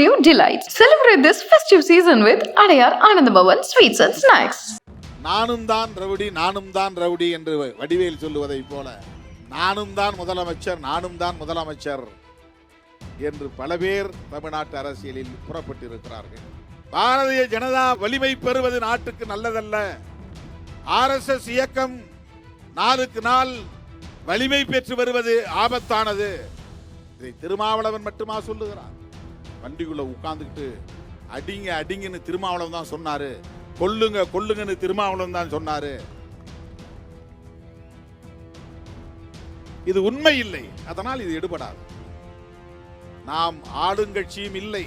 festive delights. Celebrate this festive season with Adayar Anandabhavan Sweets and Snacks. நானும் தான் rowdy நானும் தான் rowdy என்று வடிவேல் சொல்லுவதைப் போல நானும் தான் முதலமைச்சர் நானும் தான் முதலமைச்சர் என்று பல பேர் தமிழ்நாட்டு அரசியலில் புறப்பட்டிருக்கிறார்கள் பாரதிய ஜனதா வலிமை பெறுவது நாட்டுக்கு நல்லதல்ல ஆர்எஸ்எஸ் இயக்கம் நாளுக்கு நாள் வலிமை பெற்று வருவது ஆபத்தானது இதை திருமாவளவன் மட்டுமா சொல்லுகிறார் வண்டிக்குள்ளே உட்கார்ந்துக்கிட்டு அடிங்க அடிங்கன்னு திருமாவளவன் தான் சொன்னாரு. கொல்லுங்க கொல்லுங்கன்னு திருமாவளவன் தான் சொன்னாரு. இது உண்மை இல்லை. அதனால் இது எடுபடாது. நாம் ஆளுங்கட்சியும் இல்லை.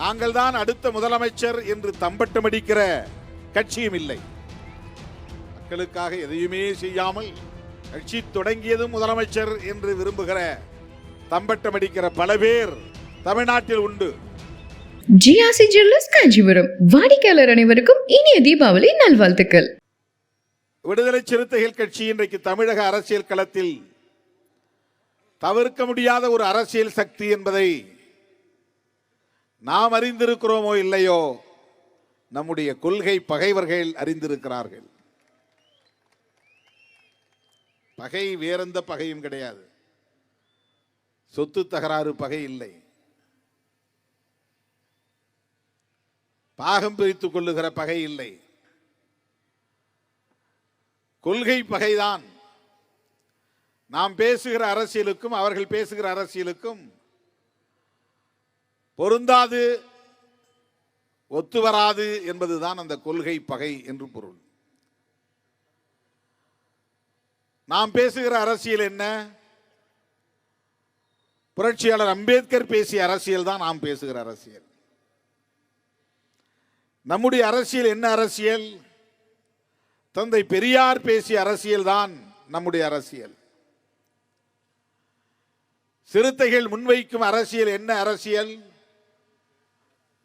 நாங்கள் தான் அடுத்த முதலமைச்சர் என்று தம்பட்டமடிக்கிற கட்சியும் இல்லை. மக்களுக்காக எதையுமே செய்யாமல் கட்சி தொடங்கியதும் முதலமைச்சர் என்று விரும்புகிற தம்பட்டமடிக்கிற பல பேர் தமிழ்நாட்டில் உண்டு. ஜிஆர்சி ஜுவல்லர்ஸ் காஞ்சிபுரம் வாடிக்கையாளர் அனைவருக்கும் இனிய தீபாவளி நல்வாழ்த்துக்கள். விடுதலை சிறுத்தைகள் கட்சி இன்றைக்கு தமிழக அரசியல் களத்தில் தவிர்க்க முடியாத ஒரு அரசியல் சக்தி என்பதை நாம் அறிந்திருக்கிறோமோ இல்லையோ நம்முடைய கொள்கை பகைவர்கள் அறிந்திருக்கிறார்கள். பகை வேறெந்த பகையும் கிடையாது. சொத்து தகராறு பகை இல்லை. பாகம் பிரித்துக் கொள்ளுகிற பகை இல்லை. கொள்கை பகைதான். நாம் பேசுகிற அரசியலுக்கும் அவர்கள் பேசுகிற அரசியலுக்கும் பொருந்தாது ஒத்து வராது என்பதுதான் அந்த கொள்கை பகை என்று பொருள். நாம் பேசுகிற அரசியல் என்ன? புரட்சியாளர் அம்பேத்கர் பேசிய அரசியல் தான் நாம் பேசுகிற அரசியல். நம்முடைய அரசியல் என்ன அரசியல்? தந்தை பெரியார் பேசிய அரசியல் தான் நம்முடைய அரசியல். சிறுத்தைகள் முன்வைக்கும் அரசியல் என்ன அரசியல்?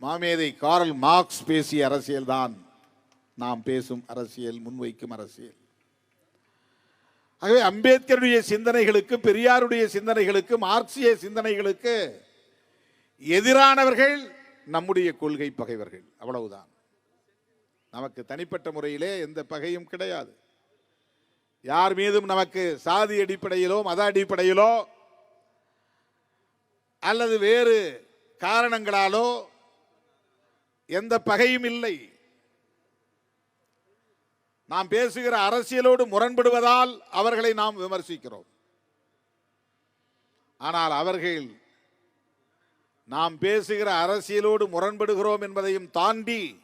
மாமேதை காரல் மார்க்ஸ் பேசிய அரசியல் தான் நாம் பேசும் அரசியல் முன்வைக்கும் அரசியல். ஆகவே அம்பேத்கருடைய சிந்தனைகளுக்கு பெரியாருடைய சிந்தனைகளுக்கு மார்க்சிய சிந்தனைகளுக்கு எதிரானவர்கள் நம்முடைய கொள்கை பகைவர்கள். அவ்வளவுதான். நமக்கு தனிப்பட்ட முறையிலே எந்த பகையும் கிடையாது. யார் மீதும் நமக்கு சாதி அடிப்படையிலோ மத அடிப்படையிலோ அல்லது வேறு காரணங்களாலோ எந்த பகையும் இல்லை. நாம் பேசுகிற அரசியலோடு முரண்படுவதால் அவர்களை நாம் விமர்சிக்கிறோம். ஆனால் அவர்கள் நாம் பேசுகிற அரசியலோடு முரண்படுகிறோம் என்பதையும் தாண்டி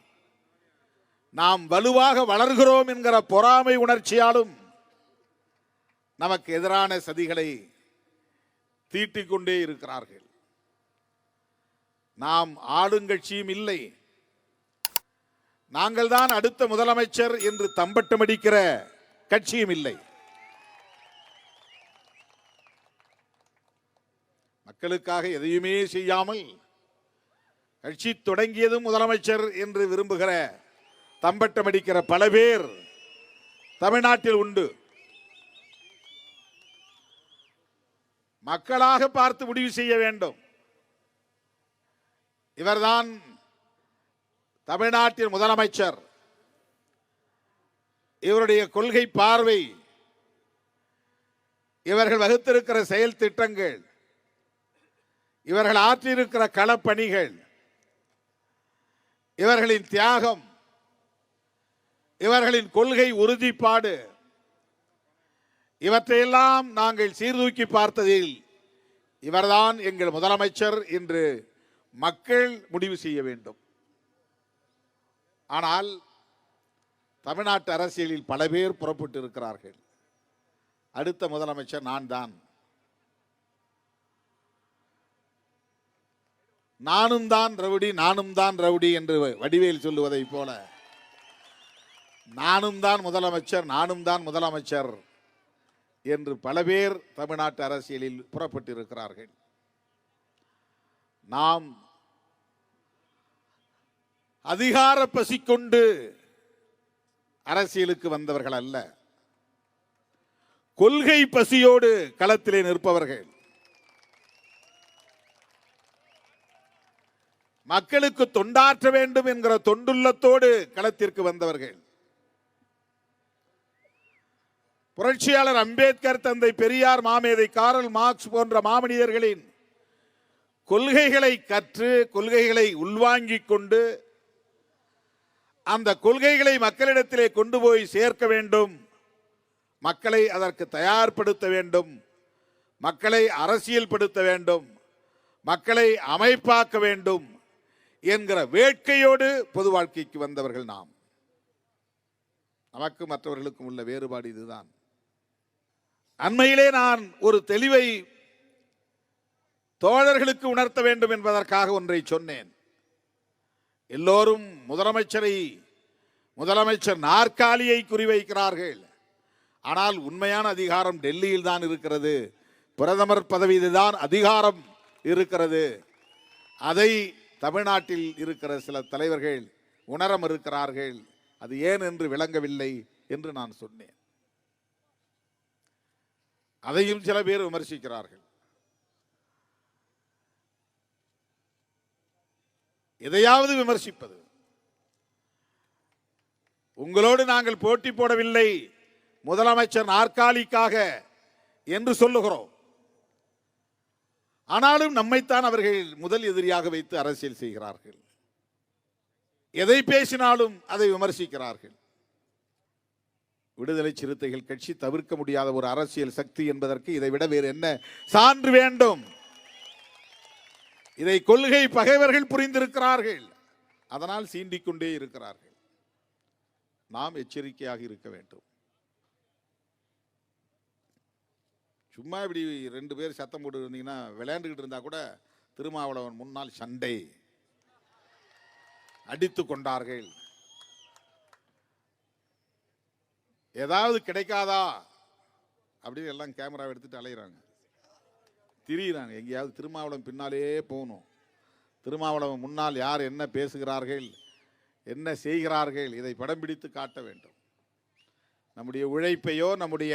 நாம் வலுவாக வளர்கிறோம் என்கிற பொறாமை உணர்ச்சியாலும் நமக்கு எதிரான சதிகளை தீட்டிக்கொண்டே இருக்கிறார்கள். நாம் ஆளுங்கட்சியும் இல்லை. நாங்கள் தான் அடுத்த முதலமைச்சர் என்று தம்பட்டம் அடிக்கிற கட்சியும் இல்லை. மக்களுக்காக எதையுமே செய்யாமல் கட்சி தொடங்கியதும் முதலமைச்சர் என்று விரும்புகிற தம்பட்டம் அடிக்கிற பல பேர் தமிழ்நாட்டில் உண்டு. மக்களாக பார்த்து முடிவு செய்ய வேண்டும். இவர்தான் தமிழ்நாட்டின் முதலமைச்சர் இவருடைய கொள்கை பார்வை இவர்கள் வகுத்திருக்கிற செயல் திட்டங்கள் இவர்கள் ஆற்றியிருக்கிற களப்பணிகள் இவர்களின் தியாகம் இவர்களின் கொள்கை உறுதிப்பாடு இவற்றையெல்லாம் நாங்கள் சீர்தூக்கி பார்த்ததில் இவர்தான் எங்கள் முதலமைச்சர் என்று மக்கள் முடிவு செய்ய வேண்டும். ஆனால் தமிழ்நாட்டு அரசியலில் பல பேர் புறப்பட்டு இருக்கிறார்கள். அடுத்த முதலமைச்சர் நான் தான். நானும் தான் ரவுடி நானும் தான் ரவுடி என்று வடிவேல் சொல்லுவதைப் போல. நானும் தான் முதலமைச்சர் நானும் தான் முதலமைச்சர் என்று பல பேர் தமிழ்நாட்டு அரசியலில் புறப்பட்டிருக்கிறார்கள் நாம் அதிகார பசி கொண்டு அரசியலுக்கு வந்தவர்கள் அல்ல கொள்கை பசியோடு களத்திலே நிற்பவர்கள். மக்களுக்கு தொண்டாற்ற வேண்டும் என்கிற தொண்டுள்ளத்தோடு களத்திற்கு வந்தவர்கள். புரட்சியாளர் அம்பேத்கர் தந்தை பெரியார் மாமேதை காரல் மார்க்ஸ் போன்ற மாமனிதர்களின் கொள்கைகளை கற்று கொள்கைகளை உள்வாங்கிக் கொண்டு அந்த கொள்கைகளை மக்களிடத்திலே கொண்டு போய் சேர்க்க வேண்டும். மக்களை அதற்கு தயார்படுத்த வேண்டும். மக்களை அரசியல்படுத்த வேண்டும். மக்களை அமைப்பாக்க வேண்டும் என்கிற வேட்கையோடு பொது வாழ்க்கைக்கு வந்தவர்கள் நாம். நமக்கு மற்றவர்களுக்கும் உள்ள வேறுபாடு இதுதான். அண்மையிலே நான் ஒரு தெளிவை தோழர்களுக்கு உணர்த்த வேண்டும் என்பதற்காக ஒன்றை சொன்னேன். எல்லோரும் முதலமைச்சரை முதலமைச்சர் நாற்காலியை குறிவைக்கிறார்கள். ஆனால் உண்மையான அதிகாரம் டெல்லியில் தான் இருக்கிறது. பிரதமர் பதவியில்தான் அதிகாரம் இருக்கிறது. அதை தமிழ்நாட்டில் இருக்கிற சில தலைவர்கள் உணர மறுக்கிறார்கள் அது ஏன் என்று விளங்கவில்லை என்று நான் சொன்னேன். அதையும் சில பேர் விமர்சிக்கிறார்கள். எதையாவது விமர்சிப்பது. உங்களோடு நாங்கள் போட்டி போடவில்லை. முதலமைச்சர் நாற்காலிக்காக என்று சொல்லுகிறோம். ஆனாலும் நம்மைத்தான் அவர்கள் முதல் எதிரியாக வைத்து அரசியல் செய்கிறார்கள். எதை பேசினாலும் அதை விமர்சிக்கிறார்கள். விடுதலை சிறுத்தைகள் கட்சி தவிர்க்க முடியாத ஒரு அரசியல் சக்தி என்பதற்கு இதை விட வேறு என்ன? சான்று வேண்டும். இதை கொள்கை பகைவர்கள் புரிந்திருக்கிறார்கள். அதனால் சீண்டிக்கொண்டே இருக்கிறார்கள். நாம் எச்சரிக்கையாக இருக்க வேண்டும். சும்மா இப்படி ரெண்டு பேர் சத்தம் போட்டு இருந்தீங்கன்னா விளையாண்டுக்கிட்டு இருந்தா கூட திருமாவளவன் முன்னால் சண்டை. அடித்து கொண்டார்கள். ஏதாவது கிடைக்காதா? அப்படின்னு எல்லாம் கேமரா எடுத்துட்டு அலையிறாங்க. திரியிறாங்க எங்கேயாவது திருமாவளவன் பின்னாலே போகணும். திருமாவளவன் முன்னால் யார் என்ன பேசுகிறார்கள் என்ன செய்கிறார்கள் இதை படம் பிடித்து காட்ட வேண்டும். நம்முடைய உழைப்பையோ நம்முடைய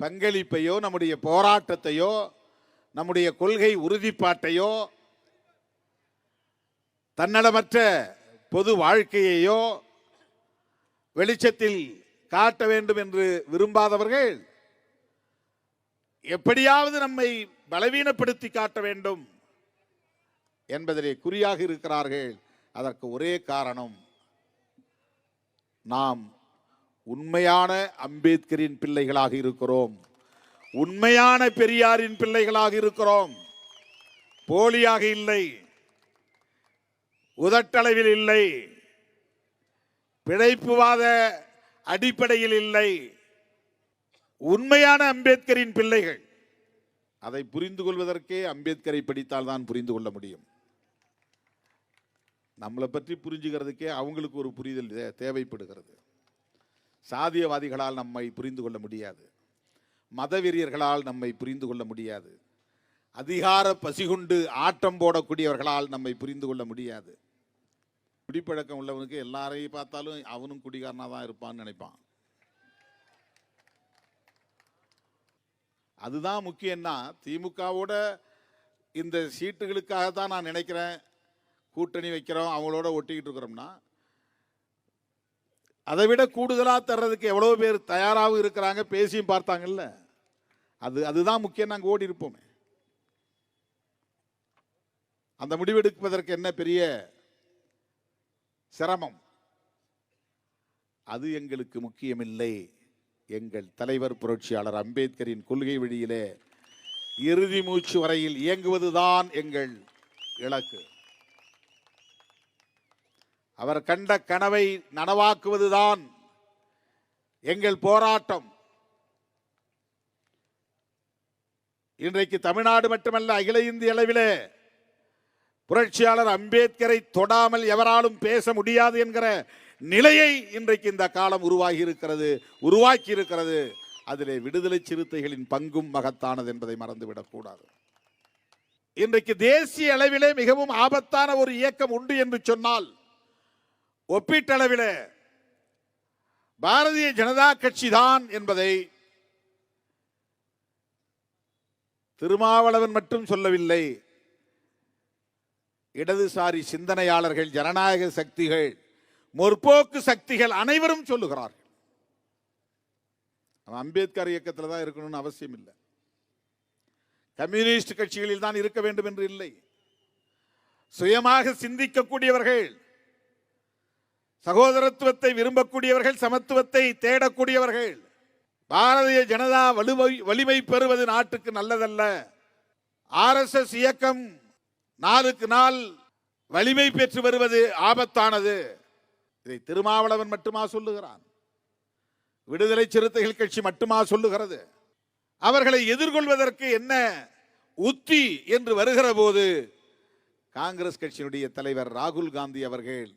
பங்களிப்பையோ நம்முடைய போராட்டத்தையோ நம்முடைய கொள்கை உறுதிப்பாட்டையோ தன்னடமற்ற பொது வாழ்க்கையையோ வெளிச்சத்தில் காட்ட வேண்டும் என்று விரும்பாதவர்கள் எப்படியாவது நம்மை பலவீனப்படுத்தி காட்ட வேண்டும் என்பதிலே குறியாக இருக்கிறார்கள். அதற்கு ஒரே காரணம் நாம் உண்மையான அம்பேத்கரின் பிள்ளைகளாக இருக்கிறோம். உண்மையான பெரியாரின் பிள்ளைகளாக இருக்கிறோம். போலியாக இல்லை. உதட்டளவில் இல்லை. பிழைப்புவாத அடிப்படையில் இல்லை. உண்மையான அம்பேத்கரின் பிள்ளைகள் அதை புரிந்து கொள்வதற்கே அம்பேத்கரை படித்தால் தான் புரிந்து கொள்ள முடியும். நம்மளை பற்றி புரிஞ்சுக்கிறதுக்கே அவங்களுக்கு ஒரு புரிதல் தே- தேவைப்படுகிறது. சாதியவாதிகளால் நம்மை புரிந்து கொள்ள முடியாது. மதவெறியர்களால் நம்மை புரிந்து கொள்ள முடியாது. அதிகார பசிகுண்டு ஆட்டம் போடக்கூடியவர்களால் நம்மை புரிந்து கொள்ள முடியாது. குடிப்பழக்கம் உள்ளவனுக்கு எல்லாரையும் பார்த்தாலும் அவனும் குடிகாரனாக தான் இருப்பான்னு நினைப்பான். அதுதான் முக்கியம்னா திமுகவோட இந்த சீட்டுகளுக்காக தான் நான் நினைக்கிறேன் கூட்டணி வைக்கிறோம் அவங்களோட ஒட்டிக்கிட்டு இருக்கிறோம்னா அதை விட கூடுதலாக தர்றதுக்கு எவ்வளோ பேர் தயாராகவும் இருக்கிறாங்க பேசியும் பார்த்தாங்கல்ல. அது அதுதான் முக்கியம் நாங்கள் ஓடி இருப்போமே. அந்த முடிவெடுப்பதற்கு என்ன பெரிய சிரமம்? அது எங்களுக்கு முக்கியமில்லை. எங்கள் தலைவர் புரட்சியாளர் அம்பேத்கரின் கொள்கை வழியிலே இறுதி மூச்சு வரையில் இயங்குவதுதான் எங்கள் இலக்கு. அவர் கண்ட கனவை நனவாக்குவதுதான் எங்கள் போராட்டம். இன்றைக்கு தமிழ்நாடு மட்டுமல்ல அகில இந்திய அளவிலே புரட்சியாளர் அம்பேத்கரை தொடாமல் எவராலும் பேச முடியாது என்கிற நிலையை இன்றைக்கு இந்த காலம் உருவாகி இருக்கிறது உருவாக்கி இருக்கிறது அதிலே விடுதலை சிறுத்தைகளின் பங்கும் மகத்தானது என்பதை மறந்துவிடக்கூடாது. இன்றைக்கு தேசிய அளவிலே மிகவும் ஆபத்தான ஒரு இயக்கம் உண்டு என்று சொன்னால் ஒப்பீட்டளவிலே பாரதிய ஜனதா கட்சி தான் என்பதை திருமாவளவன் மட்டும் சொல்லவில்லை. இடதுசாரி சிந்தனையாளர்கள் ஜனநாயக சக்திகள் முற்போக்கு சக்திகள் அனைவரும் சொல்லுகிறார்கள். அம்பேத்கர் இயக்கத்தில் தான் இருக்கணும்னு அவசியம் இல்லை. கம்யூனிஸ்ட் கட்சிகளில் தான் இருக்க வேண்டும் என்று இல்லை. சுயமாக சிந்திக்கக்கூடியவர்கள் சகோதரத்துவத்தை விரும்பக்கூடியவர்கள் சமத்துவத்தை தேடக்கூடியவர்கள் பாரதிய ஜனதா வலுவை வலிமை பெறுவது நாட்டுக்கு நல்லதல்ல. ஆர்எஸ்எஸ் இயக்கம் நாளுக்கு நாள் வலிமை பெற்று வருவது ஆபத்தானது. இதை திருமாவளவன் மட்டுமா சொல்லுகிறான்? விடுதலை சிறுத்தைகள் கட்சி மட்டுமா சொல்லுகிறது? அவர்களை எதிர்கொள்வதற்கு என்ன உத்தி என்று வருகிற போது காங்கிரஸ் கட்சியினுடைய தலைவர் ராகுல் காந்தி அவர்கள்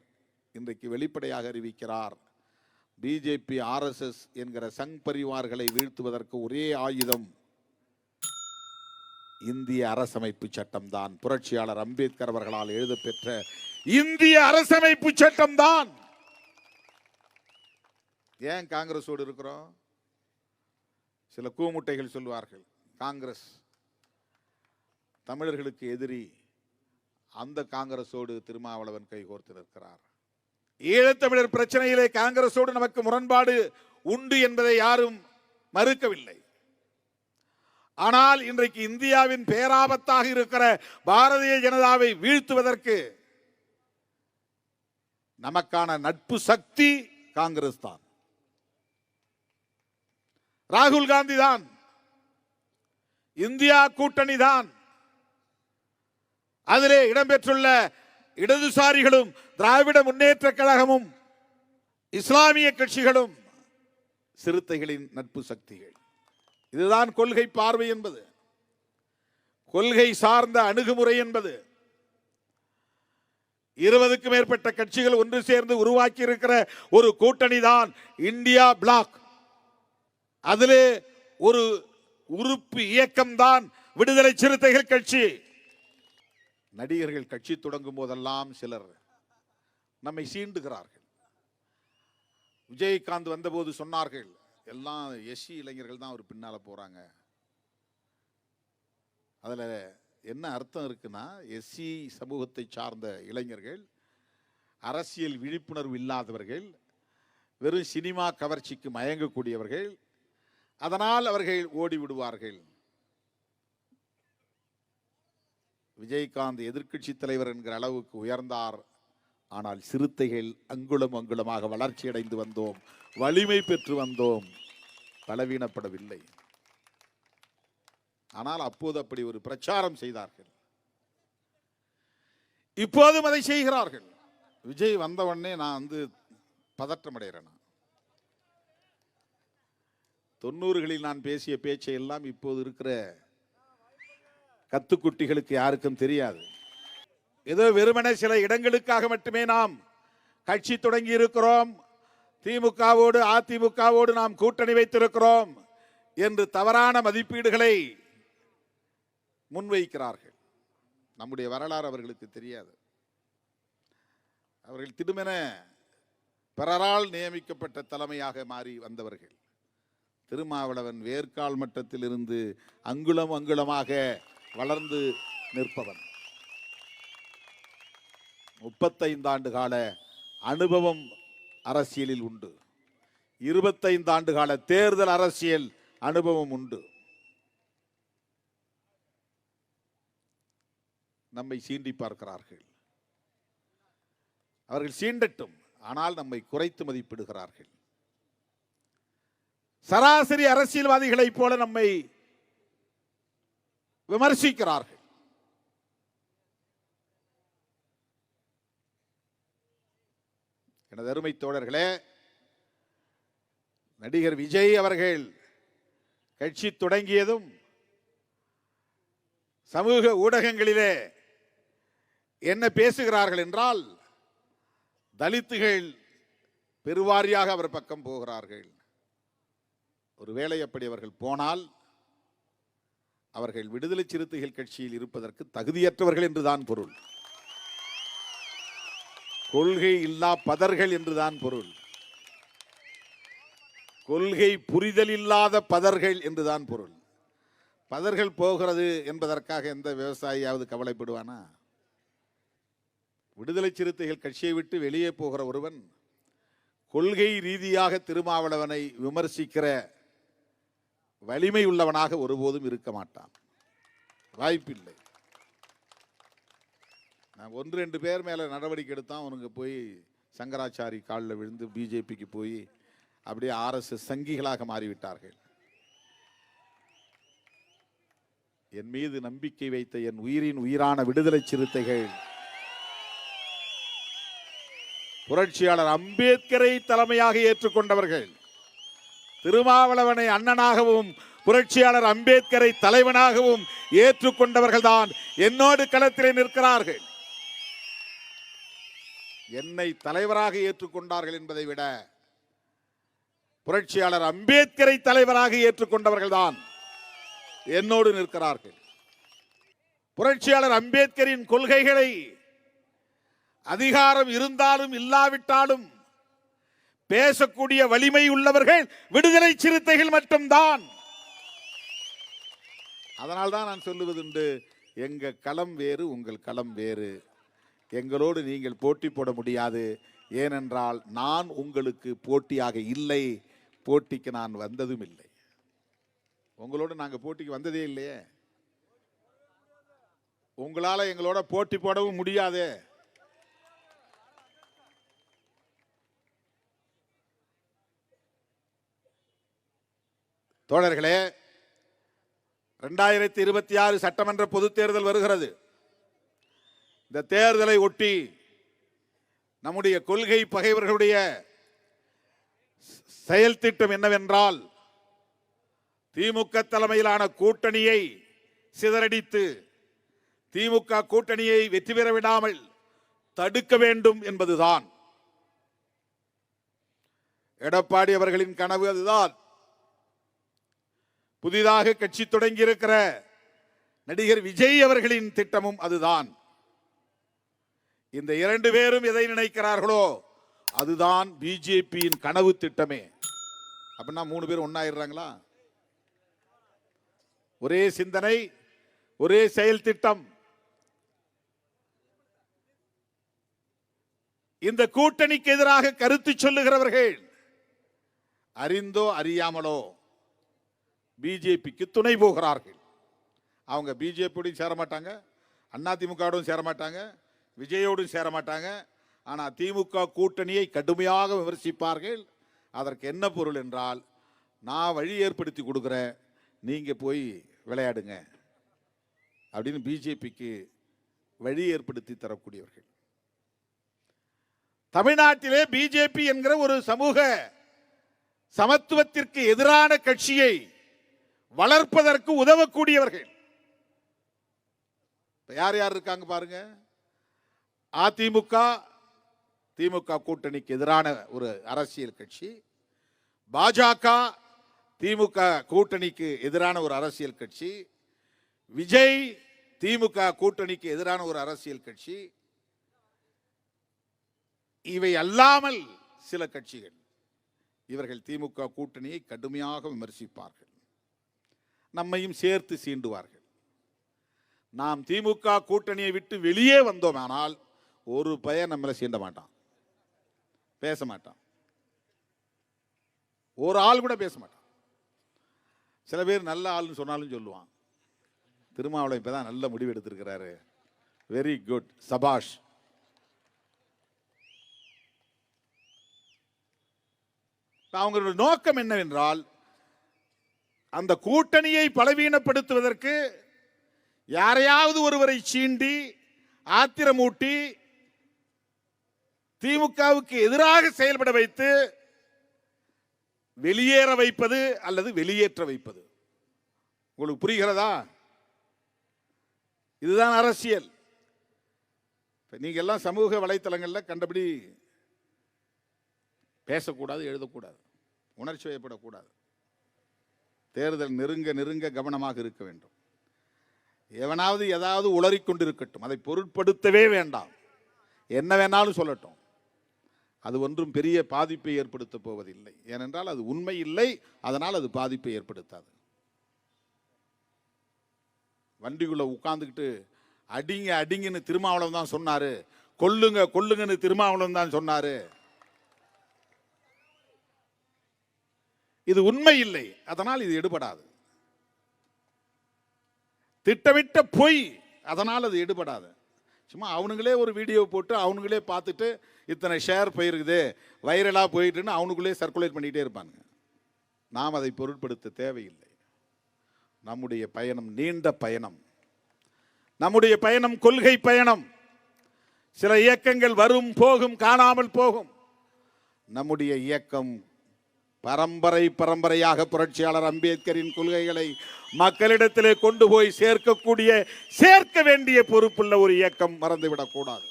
இன்றைக்கு வெளிப்படையாக அறிவிக்கிறார். பிஜேபி ஆர்எஸ்எஸ் என்கிற சங் பரிவார்களை வீழ்த்துவதற்கு ஒரே ஆயுதம் இந்திய அரசமைப்பு சட்டம்தான். புரட்சியாளர் அம்பேத்கர் அவர்களால் எழுதப்பெற்ற இந்திய அரசமைப்பு சட்டம்தான். ஏன் காங்கிரஸோடு இருக்கிறோம்? சில கூமுட்டைகள் சொல்வார்கள் காங்கிரஸ் தமிழர்களுக்கு எதிரி அந்த காங்கிரஸோடு திருமாவளவன் கைகோர்த்து நிற்கிறார். ஈழத்தமிழர் பிரச்சனையிலே காங்கிரஸோடு நமக்கு முரண்பாடு உண்டு என்பதை யாரும் மறுக்கவில்லை. ஆனால் இன்றைக்கு இந்தியாவின் பேராபத்தாக இருக்கிற பாரதிய ஜனதாவை வீழ்த்துவதற்கு நமக்கான நட்பு சக்தி காங்கிரஸ் தான். ராகுல் காந்தி தான் இந்தியா கூட்டணி தான் அதிலே இடம்பெற்றுள்ள இடதுசாரிகளும் திராவிட முன்னேற்ற கழகமும் இஸ்லாமிய கட்சிகளும் சிறுத்தைகளின் நட்பு சக்திகள். இதுதான் கொள்கை பார்வை என்பது. கொள்கை சார்ந்த அணுகுமுறை என்பது. இருபதுக்கும் மேற்பட்ட கட்சிகள் ஒன்று சேர்ந்து உருவாக்கி இருக்கிற ஒரு கூட்டணி தான் இந்தியா பிளாக். அதிலே ஒரு உறுப்பு இயக்கம்தான் விடுதலை சிறுத்தைகள் கட்சி. நடிகர்கள் கட்சி தொடங்கும் போதெல்லாம் சிலர் நம்மை சீண்டுகிறார்கள். விஜயகாந்த் வந்தபோது சொன்னார்கள் எல்லாம் எஸ்சி இளைஞர்கள் தான் அவர் பின்னால் போகிறாங்க அதில் என்ன அர்த்தம் இருக்குன்னா எஸ்சி சமூகத்தை சார்ந்த இளைஞர்கள் அரசியல் விழிப்புணர்வு இல்லாதவர்கள் வெறும் சினிமா கவர்ச்சிக்கு மயங்கக்கூடியவர்கள் அதனால் அவர்கள் ஓடிவிடுவார்கள். விஜயகாந்த் எதிர்க்கட்சி தலைவர் என்கிற அளவுக்கு உயர்ந்தார். ஆனால் சிறுத்தைகள் அங்குளம் அங்குலமாக வளர்ச்சி அடைந்து வந்தோம். வலிமை பெற்று வந்தோம். பலவீனப்படவில்லை. ஆனால் அப்போது அப்படி ஒரு பிரச்சாரம் செய்தார்கள். இப்போதும் அதை செய்கிறார்கள். விஜய் வந்தவொடனே நான் வந்து பதற்றமடைகிறேன் தொண்ணூறுகளில் நான் பேசிய பேச்சை எல்லாம் இப்போது இருக்கிற கத்துக்குட்டிகளுக்கு யாருக்கும் தெரியாது. ஏதோ வெறுமனே சில இடங்களுக்காக மட்டுமே நாம் கட்சி தொடங்கி இருக்கிறோம். திமுகவோடு அதிமுகவோடு நாம் கூட்டணி வைத்திருக்கிறோம் என்று தவறான மதிப்பீடுகளை முன்வைக்கிறார்கள். நம்முடைய வரலாறு அவர்களுக்கு தெரியாது. அவர்கள் திடுமென பிறரால் நியமிக்கப்பட்ட தலைமையாக மாறி வந்தவர்கள். திருமாவளவன் வேர்க்கால் மட்டத்திலிருந்து அங்குலம் அங்குலமாக வளர்ந்து நிற்பவன். முப்பத்தைந்து ஆண்டு கால அனுபவம் அரசியலில் உண்டு. இருபத்தைந்து ஆண்டு கால தேர்தல் அரசியல் அனுபவம் உண்டு. நம்மை சீண்டி பார்க்கிறார்கள். அவர்கள் சீண்டட்டும் ஆனால் நம்மை குறைத்து மதிப்பிடுகிறார்கள். சராசரி அரசியல்வாதிகளைப் போல நம்மை விமர்சிக்கிறார்கள். எனது அருமை தோழர்களே நடிகர் விஜய் அவர்கள் கட்சி தொடங்கியதும் சமூக ஊடகங்களிலே என்ன பேசுகிறார்கள் என்றால் தலித்துகள் பெருவாரியாக அவர் பக்கம் போகிறார்கள். ஒருவேளை அப்படி அவர்கள் போனால் அவர்கள் விடுதலை சிறுத்தைகள் கட்சியில் இருப்பதற்கு தகுதியற்றவர்கள் என்றுதான் பொருள். கொள்கை இல்லா பதர்கள் என்றுதான் பொருள். கொள்கை புரிதல் இல்லாத பதர்கள் என்றுதான் பொருள். பதர்கள் போகிறது என்பதற்காக எந்த விவசாயியாவது கவலைப்படுவானா? விடுதலை சிறுத்தைகள் கட்சியை விட்டு வெளியே போகிற ஒருவன் கொள்கை ரீதியாக திருமாவளவனை விமர்சிக்கிற வலிமை உள்ளவனாக ஒருபோதும் இருக்க மாட்டான். வாய்ப்பில்லை. நான் ஒன்று ரெண்டு பேர் மேலே நடவடிக்கை எடுத்தான். அவனுங்க போய் சங்கராச்சாரி காலில் விழுந்து பிஜேபிக்கு போய் அப்படியே ஆர்எஸ்எஸ் சங்கிகளாக மாறிவிட்டார்கள். என் மீது நம்பிக்கை வைத்த என் உயிரின் உயிரான விடுதலை சிறுத்தைகள் புரட்சியாளர் அம்பேத்கரை தலைமையாக ஏற்றுக்கொண்டவர்கள் திருமாவளவனை அண்ணனாகவும் புரட்சியாளர் அம்பேத்கரை தலைவனாகவும் ஏற்றுக்கொண்டவர்கள்தான் என்னோடு களத்திலே நிற்கிறார்கள். என்னை தலைவராக ஏற்றுக்கொண்டார்கள் என்பதை விட புரட்சியாளர் அம்பேத்கரை தலைவராக ஏற்றுக்கொண்டவர்கள்தான் என்னோடு நிற்கிறார்கள். புரட்சியாளர் அம்பேத்கரின் கொள்கைகளை அதிகாரம் இருந்தாலும் இல்லாவிட்டாலும் பேசக்கூடிய வலிமை உள்ளவர்கள் விடுதலை சிறுத்தைகள் மட்டும்தான். அதனால்தான் நான் சொல்லுவதுண்டு எங்க களம் வேறு உங்கள் களம் வேறு. எங்களோடு நீங்கள் போட்டி போட முடியாது. ஏனென்றால் நான் உங்களுக்கு போட்டியாக இல்லை போட்டிக்கு நான் வந்ததும் இல்லை. உங்களோடு நாங்கள் போட்டிக்கு வந்ததே இல்லையே. உங்களால் எங்களோட போட்டி போடவும் முடியாதே. தோழர்களே ரெண்டாயிரத்தி இருபத்தி ஆறு சட்டமன்ற பொதுத் தேர்தல் வருகிறது. இந்த தேர்தலை ஒட்டி நம்முடைய கொள்கை பகைவர்களுடைய செயல் திட்டம் என்னவென்றால் திமுக தலைமையிலான கூட்டணியை சிதறடித்து திமுக கூட்டணியை வெற்றி பெற விடாமல் தடுக்க வேண்டும் என்பதுதான். எடப்பாடி அவர்களின் கனவு அதுதான். புதிதாக கட்சி தொடங்கியிருக்கிற நடிகர் விஜய் அவர்களின் திட்டமும் அதுதான். இந்த இரண்டு பேரும் எதை நினைக்கிறார்களோ அதுதான் பிஜேபியின் கனவு திட்டமே. அப்படின்னா மூணு பேர் ஒன்னாயிடுறாங்களா? ஒரே சிந்தனை ஒரே செயல் திட்டம். இந்த கூட்டணிக்கு எதிராக கருத்து சொல்லுகிறவர்கள் அறிந்தோ அறியாமலோ பிஜேபிக்கு துணை போகிறார்கள். அவங்க பிஜேபியோடையும் சேர மாட்டாங்க அதிமுகவோடும் சேர மாட்டாங்க விஜயோடும் சேர மாட்டாங்க ஆனால் திமுக கூட்டணியை கடுமையாக விமர்சிப்பார்கள். அதற்கு என்ன பொருள் என்றால் நான் வழி ஏற்படுத்தி கொடுக்குறேன் நீங்கள் போய் விளையாடுங்க அப்படின்னு பிஜேபிக்கு வழி ஏற்படுத்தி தரக்கூடியவர்கள். தமிழ்நாட்டிலே பிஜேபி என்கிற ஒரு சமூக சமத்துவத்திற்கு எதிரான கட்சியை வளர்ப்பதற்கு உதவக்கூடியவர்கள். யார் யார் இருக்காங்க பாருங்க. அதிமுக திமுக கூட்டணிக்கு எதிரான ஒரு அரசியல் கட்சி. பாஜக திமுக கூட்டணிக்கு எதிரான ஒரு அரசியல் கட்சி. விஜய் திமுக கூட்டணிக்கு எதிரான ஒரு அரசியல் கட்சி. இவை அல்லாமல் சில கட்சிகள். இவர்கள் திமுக கூட்டணியை கடுமையாக விமர்சிப்பார்கள். நம்மையும் சேர்த்து சீண்டுவார்கள். நாம் திமுக கூட்டணியை விட்டு வெளியே வந்தோமானால் ஒரு பையன் நம்மளை சீண்ட மாட்டான். பேச மாட்டான். ஒரு ஆள் கூட பேச மாட்டான். சில பேர் நல்ல ஆள்னு சொன்னாலும் சொல்லுவான். திருமாவளவன் இப்பதான் நல்ல முடிவு எடுத்திருக்கிறாரு. வெரி குட் சபாஷ். அவங்களுடைய நோக்கம் என்னவென்றால் அந்த கூட்டணியை பலவீனப்படுத்துவதற்கு யாரையாவது ஒருவரை சீண்டி ஆத்திரமூட்டி திமுகவுக்கு எதிராக செயல்பட வைத்து வெளியேற வைப்பது அல்லது வெளியேற்ற வைப்பது. உங்களுக்கு புரிகிறதா? இதுதான் அரசியல். இப்ப நீங்க எல்லாம் சமூக வலைத்தளங்களில் கண்டபடி பேசக்கூடாது எழுதக்கூடாது உணர்ச்சி வயப்படக்கூடாது. தேர்தல் நெருங்க நெருங்க கவனமாக இருக்க வேண்டும். எவனாவது ஏதாவது உளறிக் கொண்டிருக்கட்டும். அதை பொருட்படுத்தவே வேண்டாம். என்ன வேணாலும் சொல்லட்டும். அது ஒன்றும் பெரிய பாதிப்பை ஏற்படுத்தப் போவதில்லை. ஏனென்றால் அது உண்மை இல்லை. அதனால் அது பாதிப்பை ஏற்படுத்தாது. வண்டிக்குள்ளே உட்காந்துக்கிட்டு அடிங்க அடிங்கன்னு திருமாவளவன் தான் சொன்னார். கொல்லுங்க கொல்லுங்கன்னு திருமாவளவன் தான் சொன்னார். இது உண்மை இல்லை. அதனால் இது எடுபடாது. திட்டமிட்ட பொய் அதனால் அது எடுபடாது. சும்மா அவனுங்களே ஒரு வீடியோ போட்டு அவனுங்களே பார்த்துட்டு இத்தனை ஷேர் போயிருக்குது வைரலாக போயிட்டுன்னு அவனுக்குள்ளே சர்க்குலேட் பண்ணிக்கிட்டே இருப்பாங்க நாம் அதை பொருட்படுத்த தேவையில்லை. நம்முடைய பயணம் நீண்ட பயணம். நம்முடைய பயணம் கொள்கை பயணம். சில இயக்கங்கள் வரும் போகும் காணாமல் போகும். நம்முடைய இயக்கம் பரம்பரை பரம்பரையாக புரட்சியாளர் அம்பேத்கரின் கொள்கைகளை மக்களிடத்திலே கொண்டு போய் சேர்க்கக்கூடிய சேர்க்க வேண்டிய பொறுப்புள்ள ஒரு இயக்கம் மறந்துவிடக்கூடாது.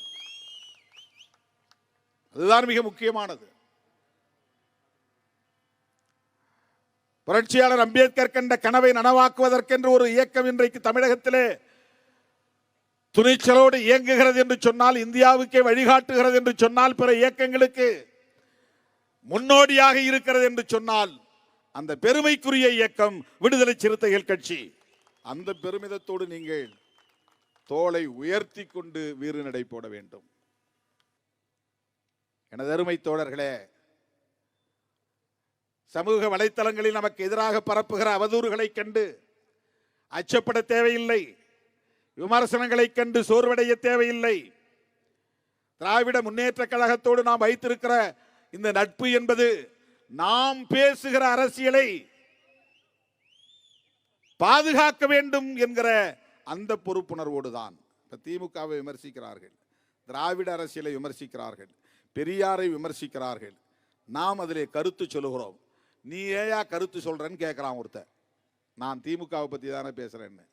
அதுதான் மிக முக்கியமானது. புரட்சியாளர் அம்பேத்கர் கண்ட கனவை நனவாக்குவதற்கென்று ஒரு இயக்கம் இன்றைக்கு தமிழகத்திலே துணிச்சலோடு இயங்குகிறது என்று சொன்னால் இந்தியாவுக்கே வழிகாட்டுகிறது என்று சொன்னால் பிற இயக்கங்களுக்கு முன்னோடியாக இருக்கிறது என்று சொன்னால் அந்த பெருமைக்குரிய இயக்கம் விடுதலை சிறுத்தைகள் கட்சி. அந்த பெருமிதத்தோடு நீங்கள் தோளை உயர்த்தி கொண்டு வீறு நடை போட வேண்டும். எனது அருமை தோழர்களே சமூக வலைத்தளங்களில் நமக்கு எதிராக பரப்புகிற அவதூறுகளை கண்டு அச்சப்பட தேவையில்லை. விமர்சனங்களை கண்டு சோர்வடைய தேவையில்லை. திராவிட முன்னேற்ற கழகத்தோடு நாம் வைத்திருக்கிற இந்த நட்பு என்பது நாம் பேசுகிற அரசியலை பாதுகாக்க வேண்டும் என்கிற அந்த பொறுப்புணர்வோடு தான் இப்போ திமுகவை விமர்சிக்கிறார்கள் திராவிட அரசியலை விமர்சிக்கிறார்கள் பெரியாரை விமர்சிக்கிறார்கள். நாம் அதிலே கருத்து சொல்லுகிறோம். நீ ஏயா கருத்து சொல்கிறேன்னு கேட்குறான் ஒருத்தன். நான் திமுகவை பற்றி தானே பேசுகிறேன்னு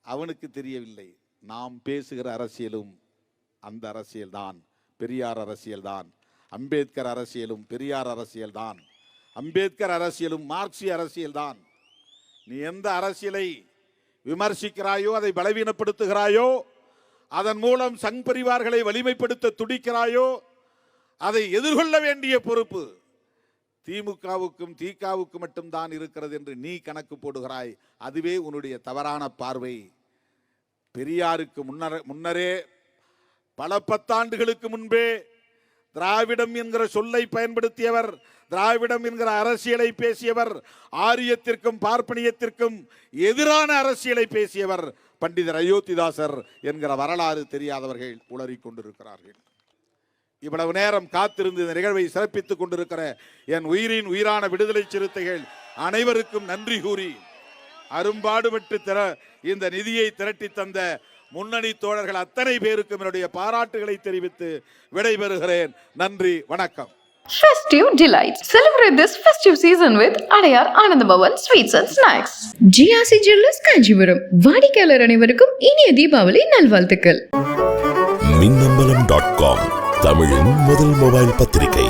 அவனுக்கு தெரியவில்லை. நாம் பேசுகிற அரசியலும் அந்த அரசியல்தான். பெரியார் அரசியல்தான். அம்பேத்கர் அரசியலும் பெரியார் அரசியல்தான். அம்பேத்கர் அரசியலும் மார்க்சிய அரசியல்தான். நீ எந்த அரசியலை விமர்சிக்கிறாயோ அதை பலவீனப்படுத்துகிறாயோ அதன் மூலம் சங் பரிவார்களை வலிமைப்படுத்த துடிக்கிறாயோ அதை எதிர்கொள்ள வேண்டிய பொறுப்பு திமுகவுக்கும் திகாவுக்கும் மட்டும்தான் இருக்கிறது என்று நீ கணக்கு போடுகிறாய். அதுவே உன்னுடைய தவறான பார்வை. பெரியாருக்கு முன்னர் முன்னரே பல பத்தாண்டுகளுக்கு முன்பே திராவிடம் என்கிற சொல்லை பயன்படுத்தியவர் திராவிடம் என்கிற அரசியலை பேசியவர் ஆரியத்திற்கும் பார்ப்பனியத்திற்கும் எதிரான அரசியலை பேசியவர் பண்டிதர் அயோத்திதாசர் என்கிற வரலாறு தெரியாதவர்கள் உளறிக் கொண்டிருக்கிறார்கள். இவ்வளவு நேரம் காத்திருந்து இந்த நிகழ்வை சிறப்பித்துக் கொண்டிருக்கிற என் உயிரின் உயிரான விடுதலை சிறுத்தைகள் அனைவருக்கும் நன்றி கூறி அரும்பாடுபட்டு திர இந்த நிதியை திரட்டி தந்த முன்னணி தோழர்கள் அத்தனை பேருக்கும் என்னுடைய பாராட்டுகளை தெரிவித்து விடைபெறுகிறேன். நன்றி வணக்கம். Festive delights. Celebrate this festive season with Adayar Anandabhavan Sweets and Snacks. GRC jewellers Kanchipuram வாடிக்கையாளர் அனைவருக்கும் இனிய தீபாவளி நல்வாழ்த்துக்கள். மின்னம்பலம் டாட் காம் தமிழின் முதல் மொபைல் பத்திரிகை.